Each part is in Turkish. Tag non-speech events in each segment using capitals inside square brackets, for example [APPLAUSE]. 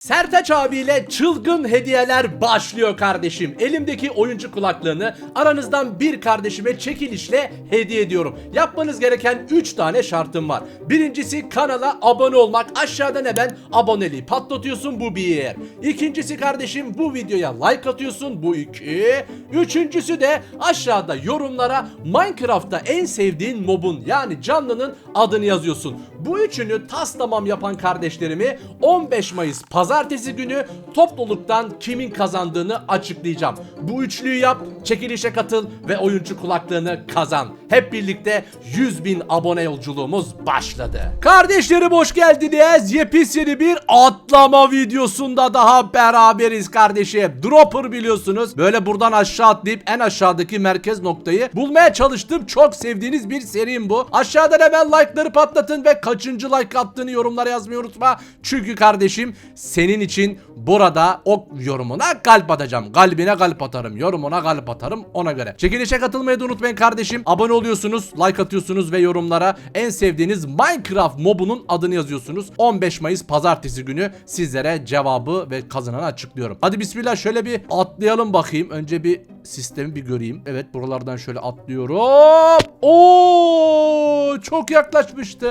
Sertaç abiyle çılgın hediyeler başlıyor kardeşim. Elimdeki oyuncu kulaklığını aranızdan bir kardeşime çekilişle hediye ediyorum. Yapmanız gereken 3 tane şartım var. Birincisi kanala abone olmak. Aşağıdan hemen aboneliği patlatıyorsun bu bir. İkincisi kardeşim bu videoya like atıyorsun bu iki. Üçüncüsü de aşağıda yorumlara Minecraft'ta en sevdiğin mobun yani canlının adını yazıyorsun. Bu üçünü tas tamam yapan kardeşlerimi 15 Mayıs pazartesi günü topluluktan kimin kazandığını açıklayacağım. Bu üçlüyü yap, çekilişe katıl ve oyuncu kulaklığını kazan. Hep birlikte 100 bin abone yolculuğumuz başladı. Kardeşlerim hoş geldiniz. Yepyeni bir atlama videosunda daha beraberiz kardeşim. Dropper biliyorsunuz. Böyle buradan aşağı atlayıp en aşağıdaki merkez noktayı bulmaya çalıştım. Çok sevdiğiniz bir serim bu. Aşağıdan hemen like'ları patlatın ve kaçıncı like attığını yorumlara yazmayı unutma. Çünkü kardeşim senin için burada o yorumuna kalp atacağım. Kalbine kalp atarım. Yorumuna kalp atarım ona göre. Çekilişe katılmayı da unutmayın kardeşim. Abone oluyorsunuz, like atıyorsunuz ve yorumlara en sevdiğiniz Minecraft mobunun adını yazıyorsunuz. 15 Mayıs pazartesi günü sizlere cevabı ve kazananı açıklıyorum. Hadi bismillah şöyle bir atlayalım bakayım. Önce bir sistemi bir göreyim. Evet buralardan şöyle atlıyorum. Oo çok yaklaşmıştım.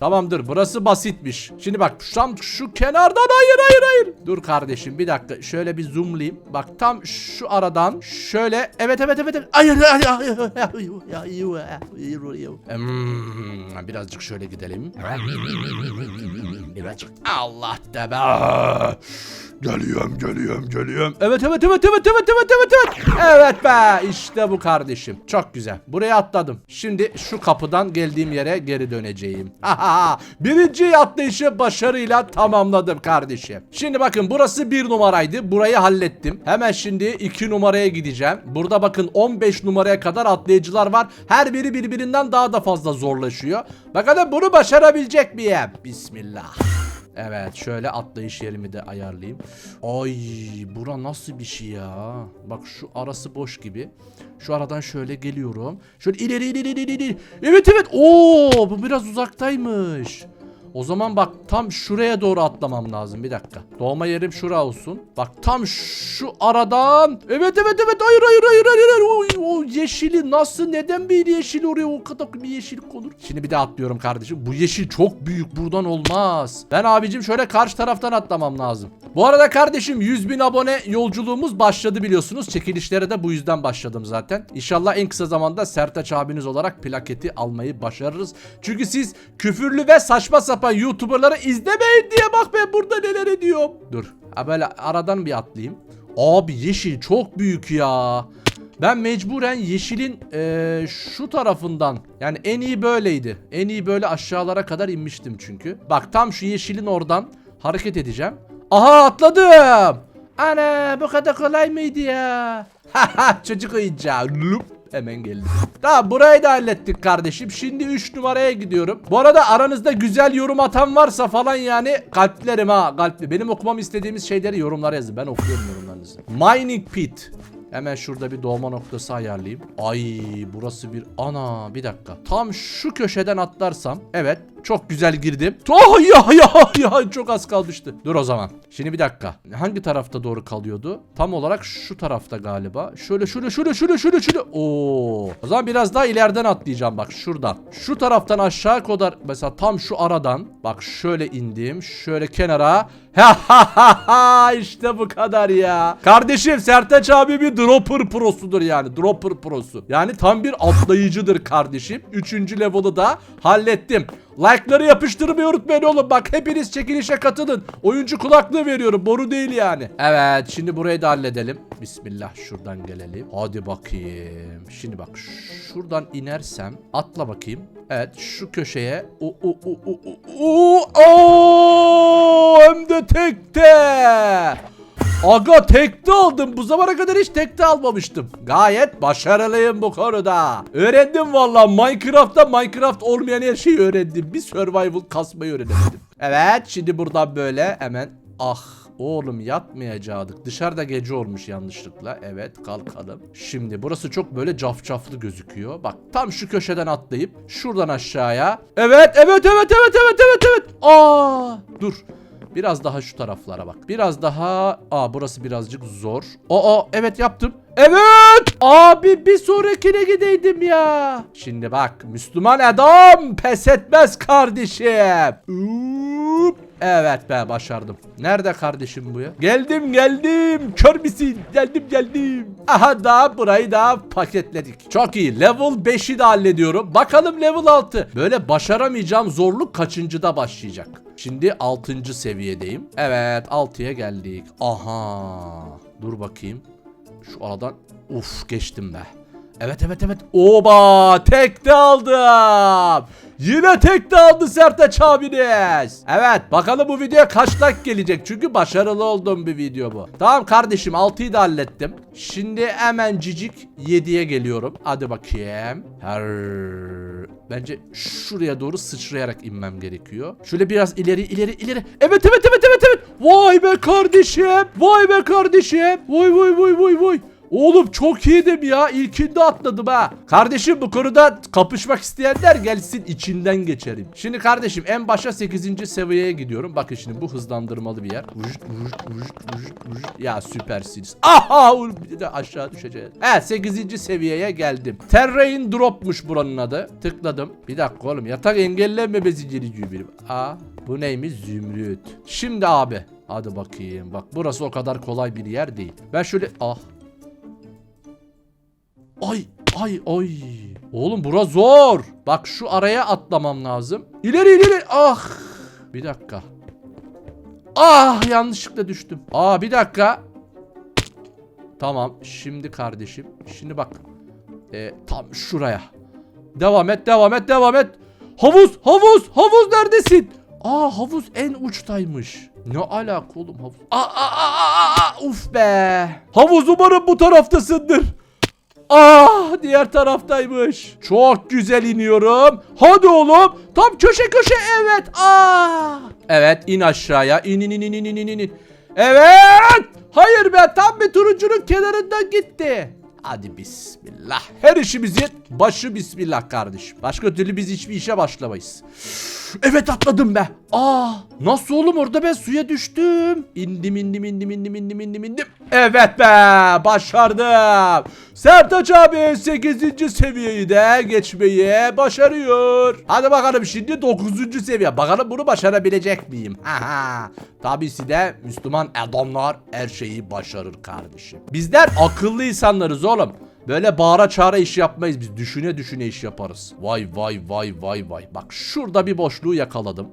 Tamamdır burası basitmiş. Şimdi bak tam şu kenardan hayır hayır hayır. Dur kardeşim bir dakika şöyle bir zoomlayayım. Bak tam şu aradan şöyle evet evet evet. evet. Hayır hayır hayır. Hmm, birazcık şöyle gidelim. Birazcık Allah da be. Geliyorum geliyorum geliyorum. Evet evet evet evet evet evet evet evet. Evet be işte bu kardeşim. Çok güzel. Buraya atladım. Şimdi şu kapıdan geldiğim yere geri döneceğim. [LAUGHS] Birinci atlayışı başarıyla tamamladım kardeşim. Şimdi bakın burası bir numaraydı. Burayı hallettim. Hemen şimdi iki numaraya gideceğim. Burada bakın 15 numaraya kadar atlayıcılar var. Her biri birbirinden daha da fazla zorlaşıyor. Bakalım bunu başarabilecek miyim? Bismillah. Evet şöyle atlayış yerimi de ayarlayayım. Ay bura nasıl bir şey ya? Bak şu arası boş gibi. Şu aradan şöyle geliyorum. Şöyle ileri ileri ileri ileri. Evet evet. Oo bu biraz uzaktaymış. O zaman bak tam şuraya doğru atlamam lazım. Bir dakika. Doğma yerim şura olsun. Bak tam şu aradan. Evet evet evet. Hayır hayır hayır hayır. hayır. O, o yeşili nasıl neden bir yeşil oraya o kadar bir yeşillik olur? Şimdi bir de atlıyorum kardeşim. Bu yeşil çok büyük. Buradan olmaz. Ben abicim şöyle karşı taraftan atlamam lazım. Bu arada kardeşim 100 bin abone yolculuğumuz başladı biliyorsunuz. Çekilişlere de bu yüzden başladım zaten. İnşallah en kısa zamanda Sertaç abiniz olarak plaketi almayı başarırız. Çünkü siz küfürlü ve saçma sapan YouTuber'ları izlemeyin diye bak ben burada neler ediyorum. Dur. Ha böyle aradan bir atlayayım. Abi yeşil çok büyük ya. Ben mecburen yeşilin eee, şu tarafından yani en iyi böyleydi. En iyi böyle aşağılara kadar inmiştim çünkü. Bak tam şu yeşilin oradan hareket edeceğim. Aha atladım. Ana bu kadar kolay mıydı ya? [LAUGHS] Haha çocuk oyuncağı. Lup. Hemen geldi. Tamam burayı da hallettik kardeşim. Şimdi 3 numaraya gidiyorum. Bu arada aranızda güzel yorum atan varsa falan yani kalplerim ha kalpli. Benim okumamı istediğimiz şeyleri yorumlara yazın. Ben okuyorum yorumlarınızı. Mining Pit. Hemen şurada bir doğma noktası ayarlayayım. Ay burası bir ana bir dakika. Tam şu köşeden atlarsam evet çok güzel girdim. Oh ya ya ya çok az kalmıştı. Dur o zaman. Şimdi bir dakika. Hangi tarafta doğru kalıyordu? Tam olarak şu tarafta galiba. Şöyle şöyle şöyle şöyle şöyle şöyle. Oo. O zaman biraz daha ileriden atlayacağım bak şuradan. Şu taraftan aşağı kadar mesela tam şu aradan bak şöyle indim. Şöyle kenara. [LAUGHS] Ha ha ha ha işte bu kadar ya. Kardeşim Sertaç abi bir dropper prosudur yani. Dropper prosu. Yani tam bir atlayıcıdır kardeşim. Üçüncü level'ı da hallettim. Like'ları yapıştırmayı unutmayın oğlum. Bak hepiniz çekilişe katılın. Oyuncu kulaklığı veriyorum. Boru değil yani. Evet şimdi burayı da halledelim. Bismillah şuradan gelelim. Hadi bakayım. Şimdi bak şuradan inersem atla bakayım. Evet şu köşeye. O o o o o o o hem de tekte. Aga tekte aldım. Bu zamana kadar hiç tekte almamıştım. Gayet başarılıyım bu konuda. Öğrendim valla. Minecraft'ta Minecraft olmayan her şeyi öğrendim. Bir survival kasmayı öğrenemedim. Evet şimdi buradan böyle hemen ah Oğlum yatmayacaktık. Dışarıda gece olmuş yanlışlıkla. Evet kalkalım. Şimdi burası çok böyle cafcaflı gözüküyor. Bak tam şu köşeden atlayıp şuradan aşağıya. Evet evet evet evet evet evet evet. Aa dur. Biraz daha şu taraflara bak. Biraz daha... Aa burası birazcık zor. Aa evet yaptım. Evet! Abi bir sonrakine gideydim ya. Şimdi bak Müslüman adam pes etmez kardeşim. Hop. Evet be başardım. Nerede kardeşim bu ya? Geldim geldim. Kör müsün? Geldim geldim. Aha da burayı da paketledik. Çok iyi. Level 5'i de hallediyorum. Bakalım level 6. Böyle başaramayacağım zorluk kaçıncıda başlayacak? Şimdi 6. seviyedeyim. Evet 6'ya geldik. Aha. Dur bakayım. Şu aradan uf geçtim be. Evet evet evet. Oba tekte aldım. Yine tekte aldı Sertaç abiniz. Evet bakalım bu videoya kaç like gelecek. Çünkü başarılı olduğum bir video bu. Tamam kardeşim 6'yı da hallettim. Şimdi hemen cicik 7'ye geliyorum. Hadi bakayım. Her... Bence şuraya doğru sıçrayarak inmem gerekiyor. Şöyle biraz ileri ileri ileri. Evet evet evet evet evet. Vay be kardeşim. Vay be kardeşim. Vay vay vay vay vay. Oğlum çok iyiydim ya. İlkinde atladım ha. Kardeşim bu konuda kapışmak isteyenler gelsin içinden geçerim. Şimdi kardeşim en başa 8. seviyeye gidiyorum. Bakın şimdi bu hızlandırmalı bir yer. Vücut vücut vücut vücut vücut. Ya süpersiniz. Aha bir de aşağı düşeceğiz. Evet 8. seviyeye geldim. Terrain dropmuş buranın adı. Tıkladım. Bir dakika oğlum yatak engellenmemesi gerekiyor benim. Aa bu neymiş? Zümrüt. Şimdi abi. Hadi bakayım. Bak burası o kadar kolay bir yer değil. Ben şöyle ah Ay ay ay. Oğlum bura zor. Bak şu araya atlamam lazım. İleri ileri. Ah. Bir dakika. Ah yanlışlıkla düştüm. Aa bir dakika. Tamam şimdi kardeşim. Şimdi bak. Ee, tam şuraya. Devam et devam et devam et. Havuz havuz havuz neredesin? Aa havuz en uçtaymış. Ne alaka oğlum havuz? Aa, aa, aa, aa, uf be. Havuz umarım bu taraftasındır. Ah diğer taraftaymış. Çok güzel iniyorum. Hadi oğlum. Tam köşe köşe evet. Ah. Evet in aşağıya. İn in in in in in in. Evet. Hayır be tam bir turuncunun kenarından gitti. Hadi bismillah. Her işimizin başı bismillah kardeşim. Başka türlü biz hiçbir işe başlamayız. Evet atladım be. Aa, nasıl oğlum orada ben suya düştüm. İndim indim indim indim indim indim indim. Evet be başardım. Sertaç abi 8. seviyeyi de geçmeyi başarıyor. Hadi bakalım şimdi 9. seviye. Bakalım bunu başarabilecek miyim? Haha. Tabisi de Müslüman adamlar her şeyi başarır kardeşim. Bizler akıllı insanlarız oğlum. Böyle bağıra çağıra iş yapmayız biz. Düşüne düşüne iş yaparız. Vay vay vay vay vay. Bak şurada bir boşluğu yakaladım.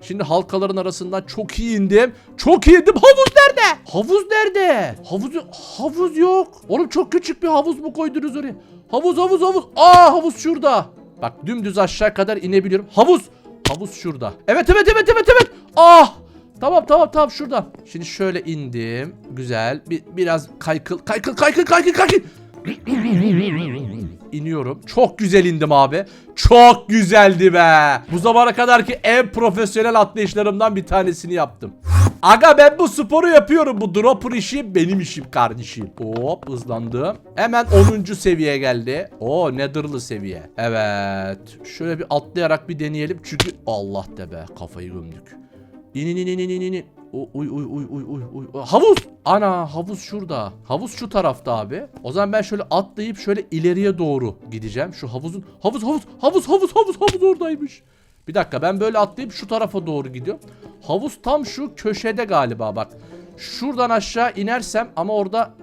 Şimdi halkaların arasından çok iyi indim. Çok iyi indim. Havuz nerede? Havuz nerede? Havuz havuz yok. Oğlum çok küçük bir havuz mu koydunuz oraya? Havuz havuz havuz. Aa havuz şurada. Bak dümdüz aşağı kadar inebiliyorum. Havuz. Havuz şurada. Evet evet evet evet evet. Ah. Tamam tamam tamam şurada. Şimdi şöyle indim. Güzel. Bir, biraz kaykıl kaykıl kaykıl kaykıl kaykıl. İniyorum. Çok güzel indim abi. Çok güzeldi be. Bu zamana kadarki en profesyonel atlayışlarımdan bir tanesini yaptım. Aga ben bu sporu yapıyorum. Bu dropper işi benim işim kardeşim. Hop hızlandım. Hemen 10. seviyeye geldi. O netherlı seviye. Evet. Şöyle bir atlayarak bir deneyelim. Çünkü Allah de be kafayı gömdük. İn in in in Uy uy uy uy uy uy. Havuz. Ana havuz şurada. Havuz şu tarafta abi. O zaman ben şöyle atlayıp şöyle ileriye doğru gideceğim. Şu havuzun havuz havuz havuz havuz havuz havuz oradaymış. Bir dakika ben böyle atlayıp şu tarafa doğru gidiyorum. Havuz tam şu köşede galiba bak. Şuradan aşağı inersem ama orada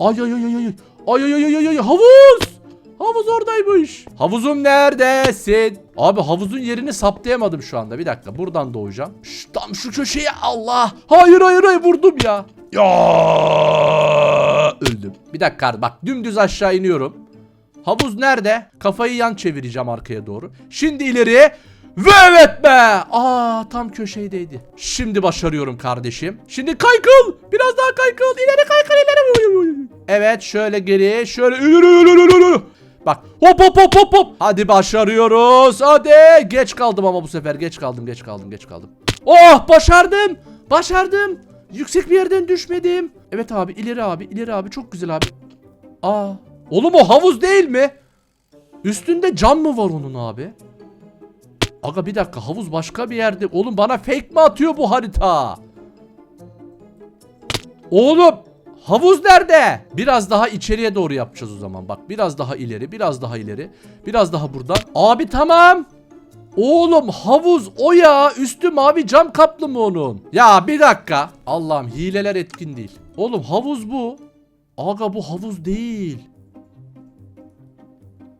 ay ay ay ay ay ay ay ay ay ay havuz Havuz oradaymış. Havuzum neredesin? Abi havuzun yerini saptayamadım şu anda. Bir dakika buradan doğacağım. Şş, tam şu köşeye Allah. Hayır hayır hayır vurdum ya. Ya öldüm. Bir dakika bak dümdüz aşağı iniyorum. Havuz nerede? Kafayı yan çevireceğim arkaya doğru. Şimdi ileri. Ve evet be. Aa tam köşeydeydi. Şimdi başarıyorum kardeşim. Şimdi kaykıl. Biraz daha kaykıl. İleri kaykıl ileri. Evet şöyle geri. Şöyle Bak hop hop hop hop hop. Hadi başarıyoruz. Hadi. Geç kaldım ama bu sefer geç kaldım geç kaldım geç kaldım. Oh başardım. Başardım. Yüksek bir yerden düşmedim. Evet abi ileri abi ileri abi çok güzel abi. Aa. Oğlum o havuz değil mi? Üstünde cam mı var onun abi? Aga bir dakika havuz başka bir yerde. Oğlum bana fake mi atıyor bu harita? Oğlum havuz nerede? Biraz daha içeriye doğru yapacağız o zaman. Bak biraz daha ileri, biraz daha ileri. Biraz daha buradan. Abi tamam. Oğlum havuz o ya. Üstü mavi cam kaplı mı onun? Ya bir dakika. Allah'ım hileler etkin değil. Oğlum havuz bu. Aga bu havuz değil.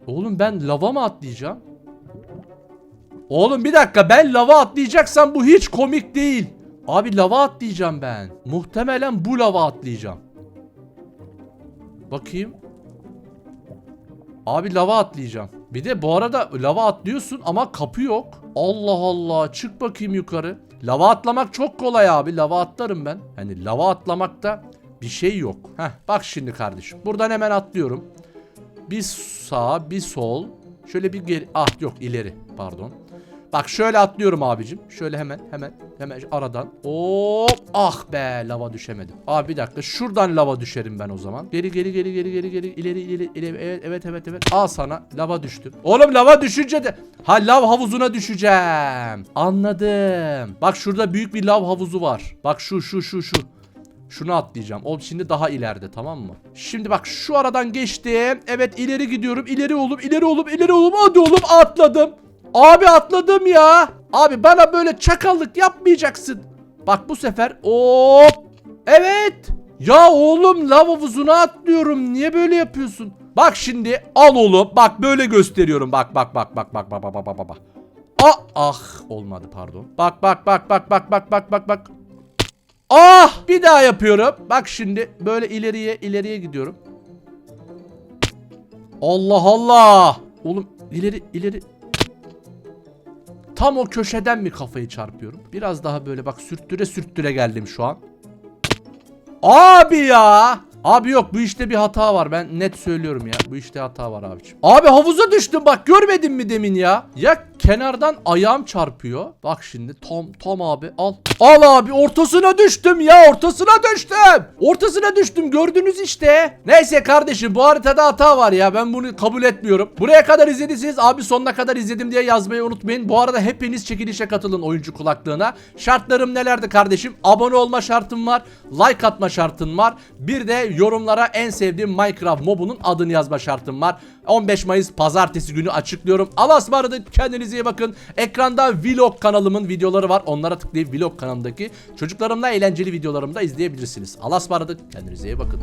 Oğlum ben lava mı atlayacağım? Oğlum bir dakika ben lava atlayacaksam bu hiç komik değil. Abi lava atlayacağım ben. Muhtemelen bu lava atlayacağım. Bakayım. Abi lava atlayacağım. Bir de bu arada lava atlıyorsun ama kapı yok. Allah Allah çık bakayım yukarı. Lava atlamak çok kolay abi. Lava atlarım ben. Hani lava atlamakta bir şey yok. Heh bak şimdi kardeşim. Buradan hemen atlıyorum. Bir sağ bir sol. Şöyle bir geri. Ah yok ileri pardon. Bak şöyle atlıyorum abicim. Şöyle hemen hemen hemen aradan. Hop ah be lava düşemedim. Abi bir dakika şuradan lava düşerim ben o zaman. Geri geri geri geri geri geri ileri ileri ileri evet evet evet evet. Al sana lava düştüm. Oğlum lava düşünce de ha lav havuzuna düşeceğim. Anladım. Bak şurada büyük bir lav havuzu var. Bak şu şu şu şu. Şunu atlayacağım. O şimdi daha ileride tamam mı? Şimdi bak şu aradan geçtim. Evet ileri gidiyorum. İleri oğlum, ileri oğlum, ileri oğlum. Hadi oğlum atladım. Abi atladım ya. Abi bana böyle çakallık yapmayacaksın. Bak bu sefer hop. Evet. Ya oğlum lav havuzuna atlıyorum. Niye böyle yapıyorsun? Bak şimdi al oğlum. Bak böyle gösteriyorum. Bak bak bak bak bak bak bak bak bak bak. Ah ah olmadı pardon. Bak bak bak bak bak bak bak bak bak. Ah bir daha yapıyorum. Bak şimdi böyle ileriye ileriye gidiyorum. Allah Allah. Oğlum ileri ileri. Tam o köşeden mi kafayı çarpıyorum? Biraz daha böyle bak sürttüre sürttüre geldim şu an. Abi ya. Abi yok bu işte bir hata var ben net söylüyorum ya. Bu işte hata var abiciğim. Abi havuza düştüm bak görmedin mi demin ya? Ya kenardan ayağım çarpıyor. Bak şimdi tam tam abi al. Al abi ortasına düştüm ya ortasına düştüm. Ortasına düştüm gördünüz işte. Neyse kardeşim bu haritada hata var ya ben bunu kabul etmiyorum. Buraya kadar izlediyseniz abi sonuna kadar izledim diye yazmayı unutmayın. Bu arada hepiniz çekilişe katılın oyuncu kulaklığına. Şartlarım nelerdi kardeşim? Abone olma şartım var. Like atma şartın var. Bir de yorumlara en sevdiğim Minecraft mobunun adını yazma şartım var. 15 Mayıs pazartesi günü açıklıyorum. Allah'a ısmarladık kendinize iyi bakın. Ekranda vlog kanalımın videoları var. Onlara tıklayıp vlog kanalımdaki çocuklarımla eğlenceli videolarımı da izleyebilirsiniz. Allah'a ısmarladık kendinize iyi bakın.